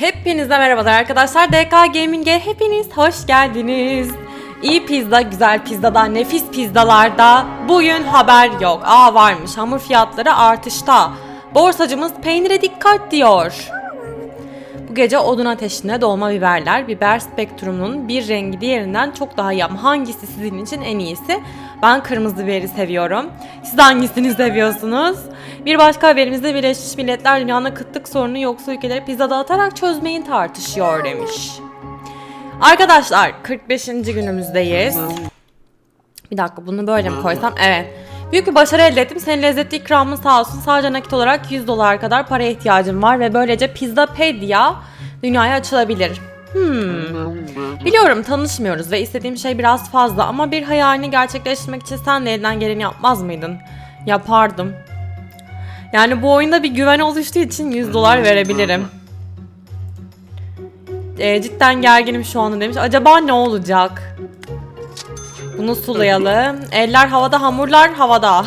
Hepinize merhabalar arkadaşlar. DK Gaming'e hepiniz hoş geldiniz. İyi pizza, güzel pizzada, nefis pizzalarda bugün haber yok. Aa varmış. Hamur fiyatları artışta. Borsacımız peynire dikkat diyor. Bu gece odun ateşine dolma biberler. Biber spektrumunun bir rengi diğerinden çok daha iyi ama hangisi sizin için en iyisi? Ben kırmızı biberi seviyorum. Siz hangisini seviyorsunuz? Bir başka haberimizde Birleşmiş Milletler dünyanın kıtlık sorunu yoksul ülkeleri pizza dağıtarak çözmeyi tartışıyor demiş. Arkadaşlar 45. günümüzdeyiz. Bir dakika bunu böyle mi koysam? Evet. Büyük bir başarı elde ettim. Senin lezzetli ikramın sağ olsun. Sadece nakit olarak 100 dolar kadar paraya ihtiyacım var ve böylece Pizzapedia dünyaya açılabilir. Hmm. Biliyorum tanışmıyoruz ve istediğim şey biraz fazla ama bir hayalini gerçekleştirmek için sen de elinden geleni yapmaz mıydın? Yapardım. Yani bu oyunda bir güven oluştuğu için 100 dolar verebilirim. Ee, cidden gerginim şu anda demiş. Acaba ne olacak? Bunu sulayalım. Eller havada, hamurlar havada.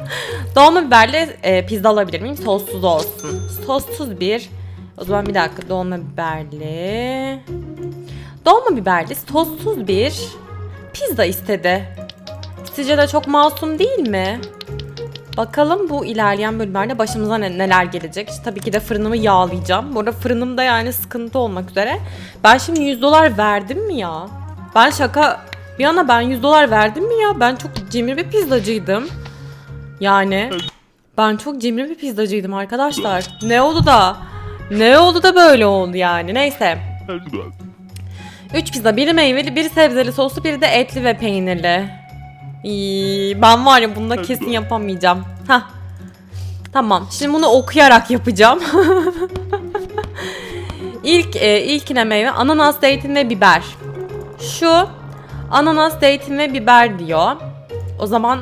Dolma biberli e, pizza alabilir miyim? Sossuz olsun. Sossuz bir. O zaman bir dakika dolma biberli. Dolma biberli, sossuz bir pizza istedi. Sizce de çok masum değil mi? Bakalım bu ilerleyen bölümlerde başımıza ne- neler gelecek. İşte tabii ki de fırınımı yağlayacağım. Bu arada fırınımda yani sıkıntı olmak üzere. Ben şimdi 100 dolar verdim mi ya? Ben şaka... Bir yana ben 100 dolar verdim mi ya? Ben çok cimri bir pizzacıydım. Yani ben çok cimri bir pizzacıydım arkadaşlar. Ne oldu da? Ne oldu da böyle oldu yani? Neyse. 3 pizza, biri meyveli, biri sebzeli soslu, biri de etli ve peynirli. İyi, ben var ya bunda kesin yapamayacağım. Hah. Tamam. Şimdi bunu okuyarak yapacağım. İlk e, ilkine meyve ananas, zeytin ve biber. Şu ananas, zeytin ve biber diyor. O zaman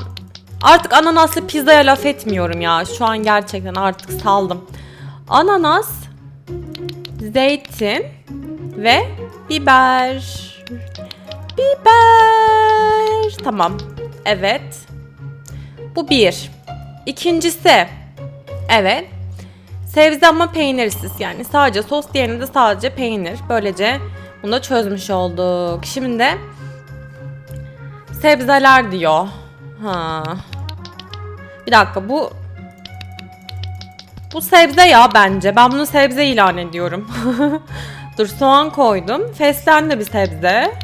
artık ananaslı pizzaya laf etmiyorum ya. Şu an gerçekten artık saldım. Ananas, zeytin ve biber. Biber. Tamam. Evet. Bu bir. İkincisi. Evet. Sebze ama peynirsiz. Yani sadece sos diğerinde de sadece peynir. Böylece bunu da çözmüş olduk. Şimdi de sebzeler diyor. Ha. Bir dakika bu bu sebze ya bence. Ben bunu sebze ilan ediyorum. Dur soğan koydum. Fesleğen de bir sebze.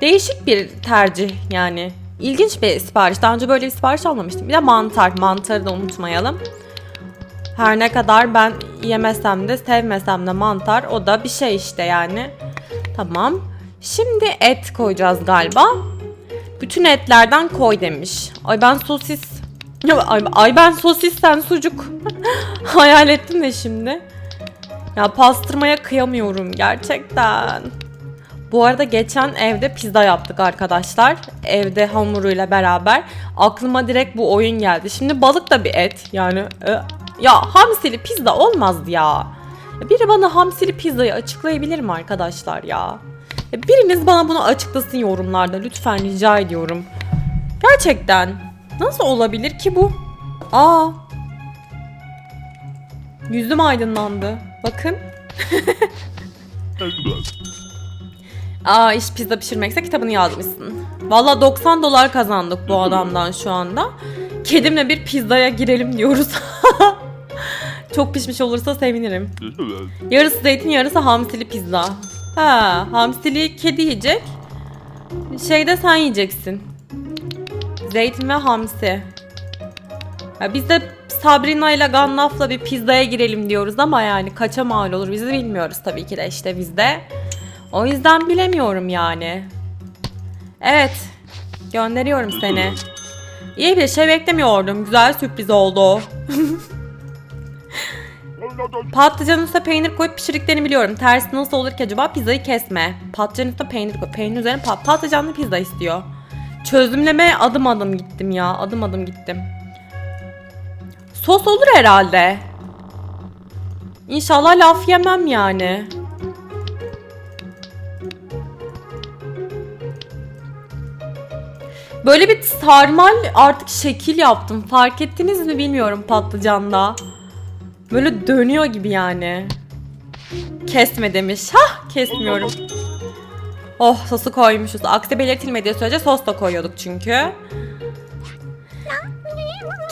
Değişik bir tercih yani. İlginç bir sipariş. Daha önce böyle bir sipariş almamıştım. Bir de mantar. Mantarı da unutmayalım. Her ne kadar ben yemesem de sevmesem de mantar o da bir şey işte yani. Tamam. Şimdi et koyacağız galiba. Bütün etlerden koy demiş. Ay ben sosis. Ay, ay ben sosis sen sucuk. Hayal ettim de şimdi. Ya pastırmaya kıyamıyorum gerçekten. Bu arada geçen evde pizza yaptık arkadaşlar. Evde hamuruyla beraber. Aklıma direkt bu oyun geldi. Şimdi balık da bir et. Yani e, ya hamsili pizza olmazdı ya. Biri bana hamsili pizzayı açıklayabilir mi arkadaşlar ya? Ya Biriniz bana bunu açıklasın yorumlarda lütfen rica ediyorum. Gerçekten nasıl olabilir ki bu? Aa. Yüzüm aydınlandı. Bakın. Aa iş pizza pişirmekse kitabını yazmışsın. Valla 90 dolar kazandık bu adamdan şu anda. Kedimle bir pizzaya girelim diyoruz. Çok pişmiş olursa sevinirim. Yarısı zeytin yarısı hamsili pizza. Ha, hamsili kedi yiyecek. Şeyde sen yiyeceksin. Zeytin ve hamsi. Ya biz de Sabrina ile Gandalf'la bir pizzaya girelim diyoruz ama yani kaça mal olur bizi bilmiyoruz tabii ki de işte bizde. O yüzden bilemiyorum yani. Evet. Gönderiyorum seni. İyi bir şey beklemiyordum. Güzel sürpriz oldu. Patlıcanın üstüne peynir koyup pişirdiklerini biliyorum. Tersi nasıl olur ki acaba? Pizzayı kesme. Patlıcanın üstüne peynir koy. Peynir üzerine pat patlıcanlı pizza istiyor. Çözümlemeye adım adım gittim ya. Adım adım gittim. Sos olur herhalde. İnşallah laf yemem yani. Böyle bir sarmal artık şekil yaptım. Fark ettiniz mi bilmiyorum patlıcanda. Böyle dönüyor gibi yani. Kesme demiş. Hah kesmiyorum. Oh sosu koymuşuz. Aksi belirtilmediği sürece sos da koyuyorduk çünkü.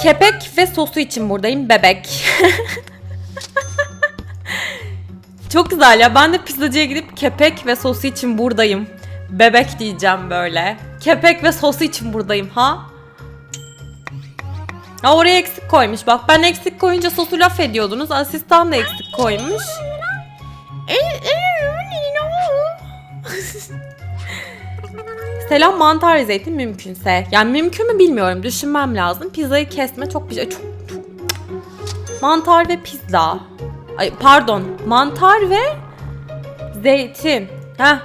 Kepek ve sosu için buradayım bebek. Çok güzel ya. Ben de pizzacıya gidip kepek ve sosu için buradayım. Bebek diyeceğim böyle. Kepek ve sosu için buradayım ha. Ya oraya eksik koymuş. Bak ben eksik koyunca sosu laf ediyordunuz. Asistan da eksik koymuş. Selam mantar zeytin mümkünse. Yani mümkün mü bilmiyorum. Düşünmem lazım. Pizzayı kesme çok bir şey. Çok, çok. Mantar ve pizza. Ay pardon. Mantar ve zeytin. Heh.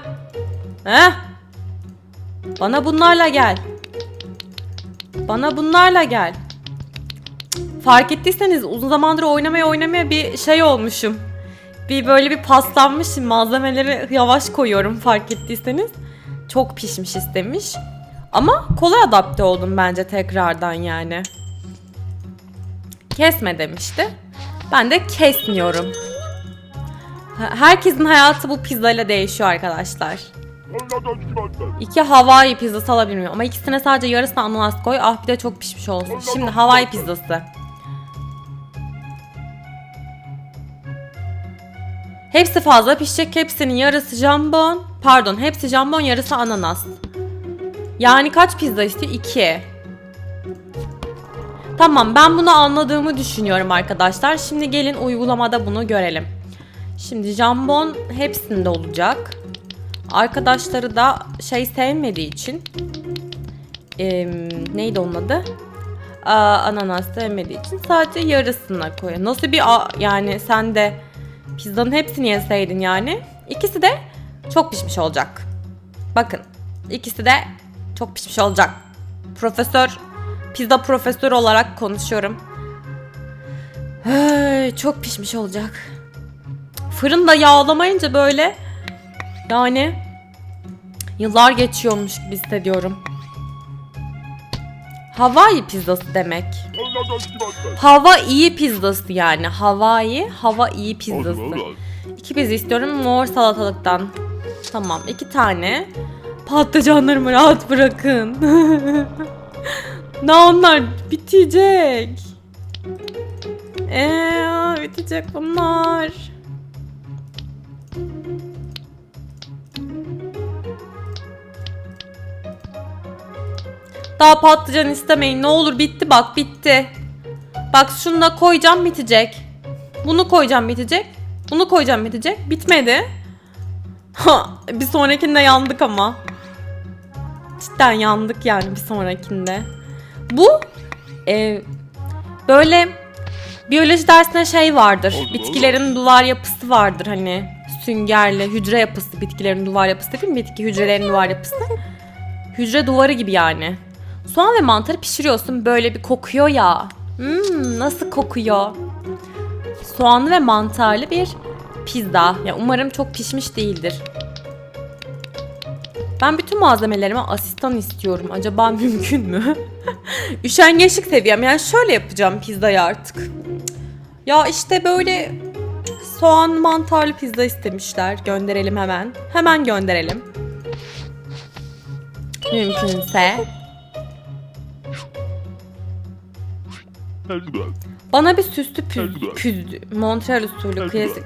Heh. Bana bunlarla gel. Bana bunlarla gel. Fark ettiyseniz uzun zamandır oynamaya oynamaya bir şey olmuşum. Bir böyle bir paslanmışım. Malzemeleri yavaş koyuyorum fark ettiyseniz. Çok pişmiş istemiş. Ama kolay adapte oldum bence tekrardan yani. Kesme demişti. Ben de kesmiyorum. Herkesin hayatı bu pizzayla değişiyor arkadaşlar. İki Hawaii pizzası alabilir miyim? Ama ikisine sadece yarısına ananas koy. Ah bir de çok pişmiş olsun. Şimdi Hawaii pizzası. Hepsi fazla pişecek. Hepsinin yarısı jambon. Pardon hepsi jambon yarısı ananas. Yani kaç pizza istiyor? İki. Tamam ben bunu anladığımı düşünüyorum arkadaşlar. Şimdi gelin uygulamada bunu görelim. Şimdi jambon hepsinde olacak. Arkadaşları da şey sevmediği için em, neydi onun adı? Aa, ananas sevmediği için sadece yarısına koyuyor. Nasıl bir yani sen de pizzanın hepsini yeseydin yani. İkisi de çok pişmiş olacak. Bakın ikisi de çok pişmiş olacak. Profesör, pizza profesörü olarak konuşuyorum. Hey, çok pişmiş olacak. Fırında yağlamayınca böyle yani yıllar geçiyormuş gibi hissediyorum. Hawaii pizzası demek. Hava iyi pizzası yani. Hawaii hava iyi pizzası. İki pizza istiyorum mor salatalıktan. Tamam iki tane. Patlıcanlarımı rahat bırakın. ne onlar bitecek. Eee bitecek bunlar. Daha patlıcan istemeyin ne olur bitti bak bitti. Bak şunu da koyacağım bitecek. Bunu koyacağım bitecek. Bunu koyacağım bitecek. Bitmedi. Ha, bir sonrakinde yandık ama. Cidden yandık yani bir sonrakinde. Bu e, böyle biyoloji dersinde şey vardır. Oldu, Bitkilerin duvar yapısı vardır hani süngerli hücre yapısı bitkilerin duvar yapısı değil mi? Bitki hücrelerin duvar yapısı. Hücre duvarı gibi yani. Soğan ve mantarı pişiriyorsun böyle bir kokuyor ya. Hmm, nasıl kokuyor? Soğanlı ve mantarlı bir pizza. Ya umarım çok pişmiş değildir. Ben bütün malzemelerime asistan istiyorum. Acaba mümkün mü? Üşengeçlik seviyem. Yani şöyle yapacağım pizzayı artık. Ya işte böyle soğan mantarlı pizza istemişler. Gönderelim hemen. Hemen gönderelim. Mümkünse. Bana bir süslü püz, püzdü. Montreal usulü klasik.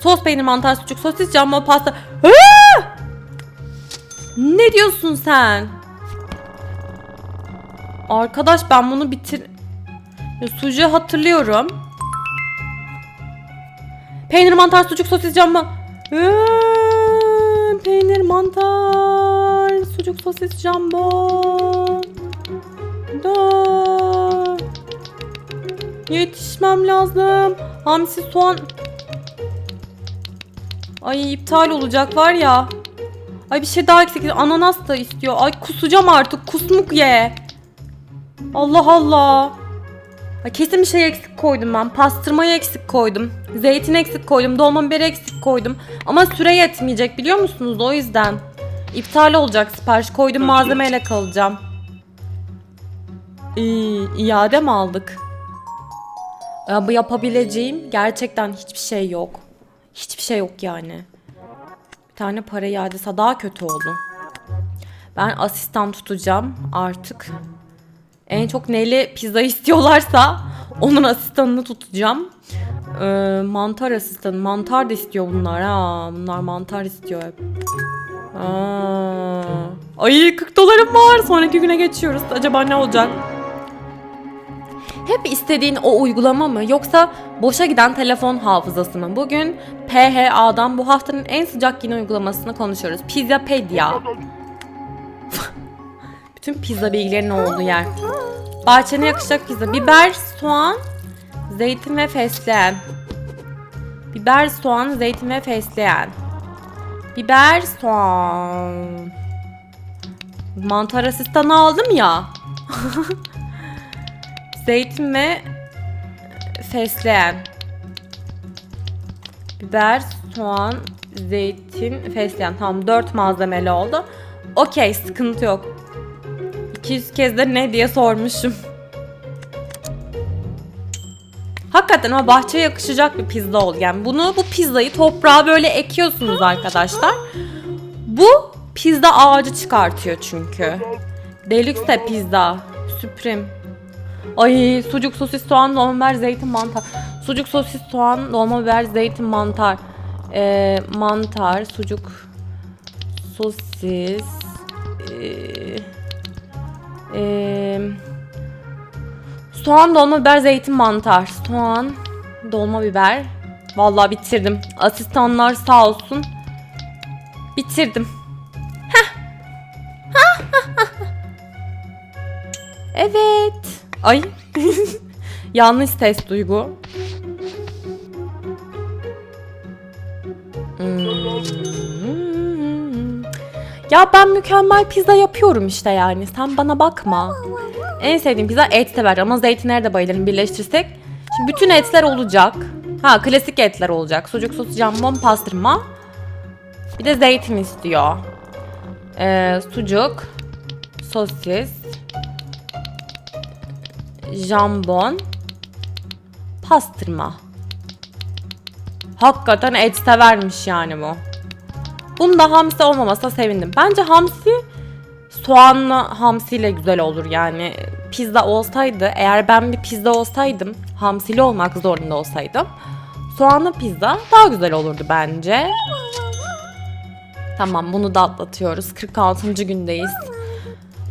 Sos peynir, mantar, sucuk, sosis, jambon, pasta. Aa! Ne diyorsun sen? Arkadaş ben bunu bitir... Ya, sucuğu hatırlıyorum. Peynir, mantar, sucuk, sosis, jambon. Aa, peynir, mantar, sucuk, sosis, jambon. Yetişmem lazım. Hamsi soğan. Ay iptal olacak var ya. Ay bir şey daha eksik. Ananas da istiyor. Ay kusacağım artık. Kusmuk ye. Allah Allah. Ay kesin bir şey eksik koydum ben. Pastırmayı eksik koydum. Zeytin eksik koydum. Dolma biberi eksik koydum. Ama süre yetmeyecek biliyor musunuz? O yüzden. İptal olacak sipariş. Koydum malzemeyle kalacağım. İyi, iade mi aldık? Ya bu yapabileceğim gerçekten hiçbir şey yok. Hiçbir şey yok yani. Bir tane para iadesi daha kötü oldu. Ben asistan tutacağım artık. En çok neyle pizza istiyorlarsa onun asistanını tutacağım. Ee, mantar asistanı. Mantar da istiyor bunlar ha. Bunlar mantar istiyor hep. Aa. Ay 40 dolarım var. Sonraki güne geçiyoruz. Acaba ne olacak? Hep istediğin o uygulama mı yoksa boşa giden telefon hafızası mı? Bugün PHA'dan bu haftanın en sıcak yine uygulamasını konuşuyoruz. Pizzapedia. Bütün pizza bilgilerinin olduğu yer. Bahçene yakışacak pizza. Biber, soğan, zeytin ve fesleğen. Biber, soğan, zeytin ve fesleğen. Biber, soğan. Mantar asistanı aldım ya. Ve fesleğen. Biber, soğan, zeytin, fesleğen. Tamam 4 malzemeli oldu. Okey sıkıntı yok. 200 kez de ne diye sormuşum. Hakikaten ama bahçeye yakışacak bir pizza oldu. Yani bunu bu pizzayı toprağa böyle ekiyorsunuz arkadaşlar. Bu pizza ağacı çıkartıyor çünkü. Deluxe pizza. Supreme. Ay sucuk, sosis, soğan, dolma biber, zeytin, mantar. Sucuk, sosis, soğan, dolma biber, zeytin, mantar. Ee, mantar, sucuk, sosis. Ee, ee, soğan, dolma biber, zeytin, mantar. Soğan, dolma biber. Vallahi bitirdim. Asistanlar sağ olsun. Bitirdim. Heh. Evet. Ay. Yanlış ses duygu. Hmm. Ya ben mükemmel pizza yapıyorum işte yani. Sen bana bakma. En sevdiğim pizza et sever ama zeytinlere de bayılırım birleştirsek. Şimdi bütün etler olacak. Ha klasik etler olacak. Sucuk, sos, jambon, pastırma. Bir de zeytin istiyor. Ee, sucuk, sosis, jambon, pastırma. Hakikaten et severmiş yani bu. Bunda hamsi olmamasına sevindim. Bence hamsi soğanlı hamsiyle güzel olur yani. Pizza olsaydı, eğer ben bir pizza olsaydım, hamsili olmak zorunda olsaydım, soğanlı pizza daha güzel olurdu bence. Tamam bunu da atlatıyoruz. 46. gündeyiz.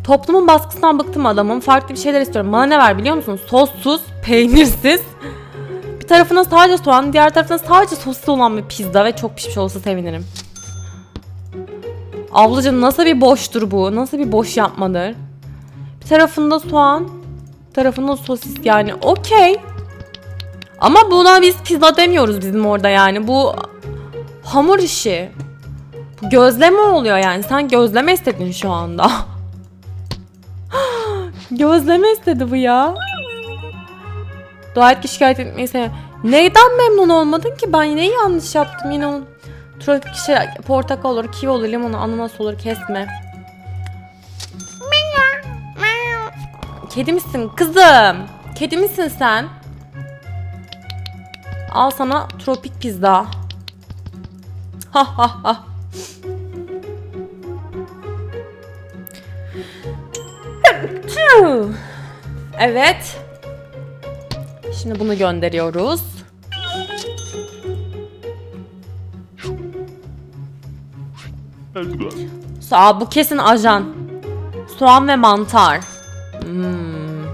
Toplumun baskısından bıktım adamım. Farklı bir şeyler istiyorum. Bana ne ver biliyor musun? Sossuz, peynirsiz. Bir tarafına sadece soğan, diğer tarafına sadece sosis olan bir pizza ve çok pişmiş olsa sevinirim. Ablacığım nasıl bir boştur bu? Nasıl bir boş yapmadır? Bir tarafında soğan, tarafında sosis yani okey. Ama buna biz pizza demiyoruz bizim orada yani. Bu hamur işi. Bu gözleme oluyor yani. Sen gözleme istedin şu anda. Gözleme istedi bu ya. Dua et ki şikayet etmeyi sev. Neyden memnun olmadın ki? Ben neyi yanlış yaptım yine onu. Tropik şey portakal olur, kivi olur, limon, ananas olur kesme. Kedi misin kızım? Kedi misin sen? Al sana tropik pizza. Ha ha ha. Evet. Şimdi bunu gönderiyoruz. Aa, bu kesin ajan. Soğan ve mantar. Hmm.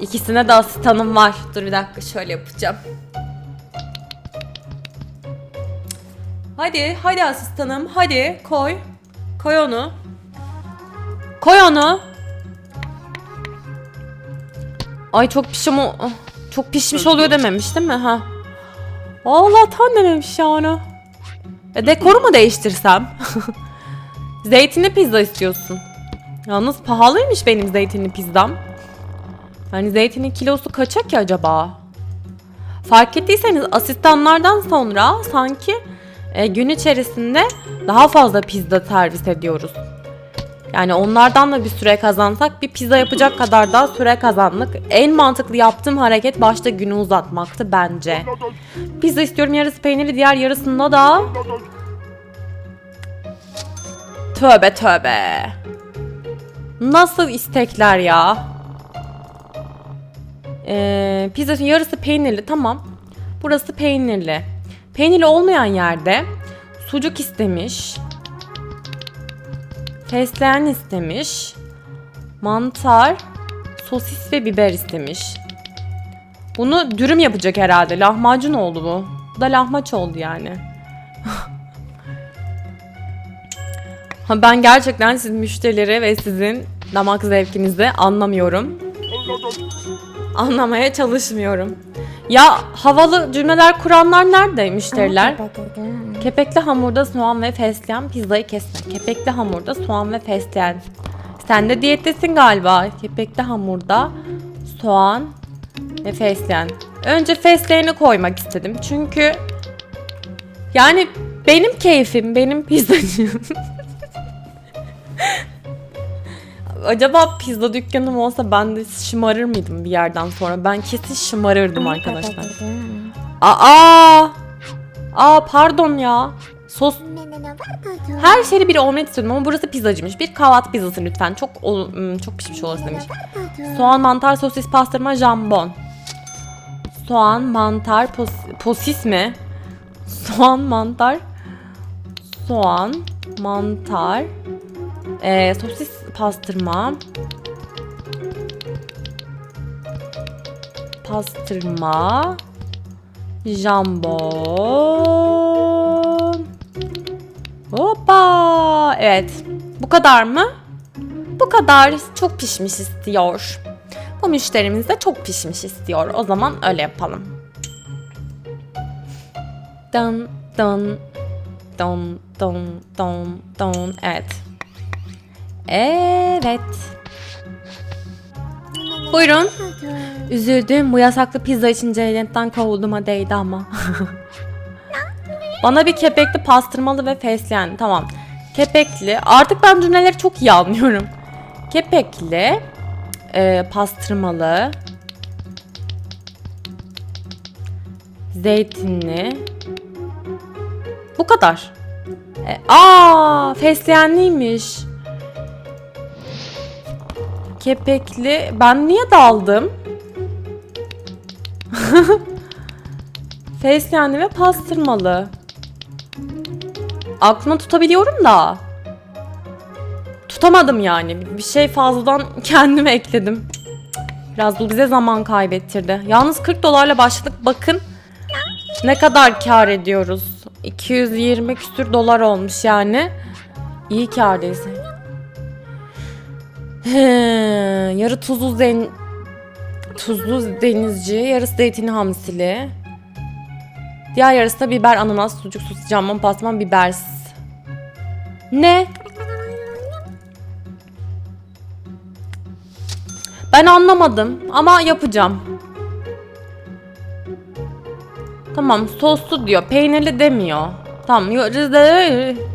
İkisine de asistanım var. Dur bir dakika şöyle yapacağım. Hadi, hadi asistanım. Hadi koy. Koy onu. Koy onu. Ay çok pişim o ah, çok pişmiş oluyor dememiş değil mi ha? Allah'tan dememiş yani. E dekoru mu değiştirsem? zeytinli pizza istiyorsun. Yalnız pahalıymış benim zeytinli pizzam. Yani zeytinin kilosu kaça ki acaba? Fark ettiyseniz asistanlardan sonra sanki e, gün içerisinde daha fazla pizza servis ediyoruz. Yani onlardan da bir süre kazansak bir pizza yapacak kadar daha süre kazandık. En mantıklı yaptığım hareket başta günü uzatmaktı bence. Pizza istiyorum yarısı peynirli diğer yarısında da... Tövbe tövbe. Nasıl istekler ya? Ee, pizza yarısı peynirli tamam. Burası peynirli. Peynirli olmayan yerde sucuk istemiş. Fesleğen istemiş. Mantar, sosis ve biber istemiş. Bunu dürüm yapacak herhalde. Lahmacun oldu bu. Bu da lahmaç oldu yani. Ha, ben gerçekten sizin müşterileri ve sizin damak zevkinizi anlamıyorum. Anlamaya çalışmıyorum. Ya havalı cümleler kuranlar nerede müşteriler? Kepekli hamurda soğan ve fesleğen pizzayı kesme. Kepekli hamurda soğan ve fesleğen. Sen de diyettesin galiba. Kepekli hamurda soğan ve fesleğen. Önce fesleğeni koymak istedim. Çünkü yani benim keyfim, benim pizzacım. Acaba pizza dükkanım olsa ben de şımarır mıydım bir yerden sonra? Ben kesin şımarırdım arkadaşlar. Aa! Aa pardon ya. Sos her şeyi bir omlet istedim ama burası pizzacıymış. Bir kahvaltı pizzası lütfen. Çok ol- hmm, çok pişmiş olası demiş. Soğan, mantar, sosis, pastırma, jambon. Soğan, mantar, pos- posis mi? Soğan, mantar, soğan, mantar, ee, sosis, pastırma, pastırma, jambon. Hoppa! Evet. Bu kadar mı? Bu kadar çok pişmiş istiyor. Bu müşterimiz de çok pişmiş istiyor. O zaman öyle yapalım. Dın dın dın dın dın dın. Evet. Evet. Buyurun. Üzüldüm. Bu yasaklı pizza için cennetten kovulduğuma değdi ama. Bana bir kepekli pastırmalı ve fesleğen. Tamam. Kepekli. Artık ben cümleleri çok iyi anlıyorum. Kepekli, e, pastırmalı, zeytinli. Bu kadar. E, aa, fesleğenliymiş. Kepekli. Ben niye daldım? Fesleğenli ve pastırmalı. Aklımda tutabiliyorum da. Tutamadım yani. Bir şey fazladan kendime ekledim. Biraz bu bize zaman kaybettirdi. Yalnız 40 dolarla başladık. Bakın ne kadar kar ediyoruz. 220 küsür dolar olmuş yani. İyi kârdayız. He, yarı tuzlu zen tuzlu denizci, yarısı zeytinli hamsili. Diğer yarısı da biber, ananas, sucuk, sosis, jambon, pastırma, bibersiz. Ne? Ben anlamadım ama yapacağım. Tamam soslu diyor. Peynirli demiyor. Tamam yarısı da,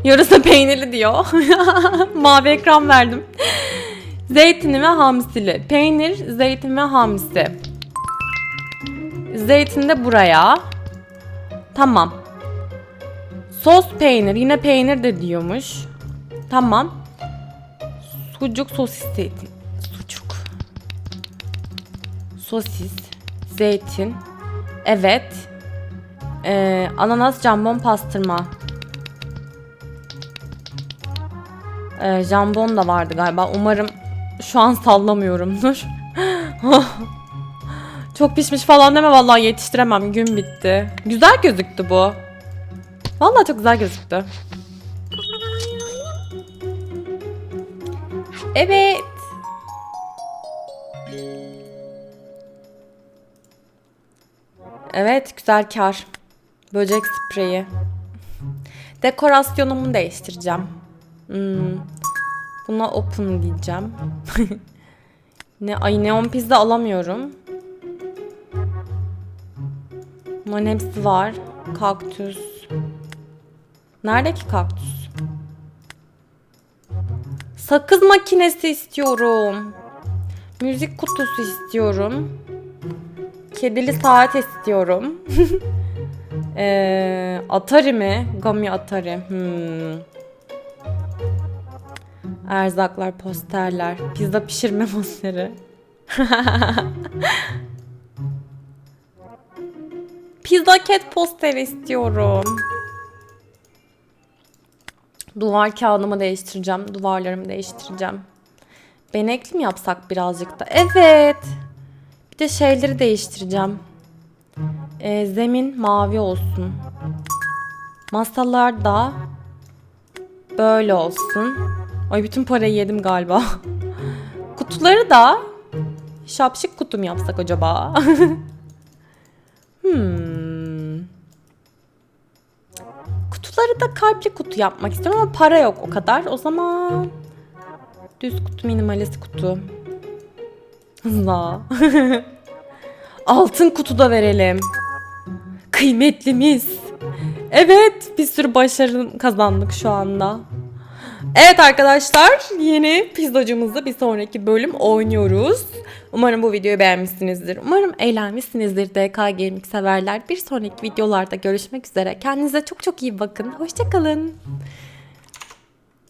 yarısı peynirli diyor. Mavi ekran verdim. Zeytinli ve hamsili. Peynir, zeytin ve hamsi. Zeytin de buraya. Tamam. Sos peynir. Yine peynir de diyormuş. Tamam. Sucuk, sosis, zeytin. Sucuk. Sosis, zeytin. Evet. Ee, ananas, jambon, pastırma. Ee, jambon da vardı galiba. Umarım şu an sallamıyorumdur. Çok pişmiş falan deme vallahi yetiştiremem. Gün bitti. Güzel gözüktü bu. Vallahi çok güzel gözüktü. Evet. Evet güzel kar. Böcek spreyi. Dekorasyonumu değiştireceğim. Hmm. Buna open diyeceğim. ne ay neon pizza alamıyorum. Bunların hepsi var. Kaktüs. Nerede ki kaktüs? Sakız makinesi istiyorum. Müzik kutusu istiyorum. Kedili saat istiyorum. Ee, Atari mi? Gami Atari. Hmm. Erzaklar, posterler, pizza pişirme posteri. pizza cat posteri istiyorum. Duvar kağıdımı değiştireceğim. Duvarlarımı değiştireceğim. Benekli mi yapsak birazcık da? Evet. Bir de şeyleri değiştireceğim. Ee, zemin mavi olsun. Masalar da böyle olsun. Ay bütün parayı yedim galiba. Kutuları da şapşık kutu mu yapsak acaba? hmm. Kutuları da kalpli kutu yapmak istiyorum ama para yok o kadar. O zaman düz kutu, minimalist kutu. Hızla. Altın kutu da verelim. Kıymetlimiz. Evet, bir sürü başarı kazandık şu anda. Evet arkadaşlar, yeni pizzacımızda bir sonraki bölüm oynuyoruz. Umarım bu videoyu beğenmişsinizdir. Umarım eğlenmişsinizdir DK Gaming severler. Bir sonraki videolarda görüşmek üzere. Kendinize çok çok iyi bakın. Hoşçakalın.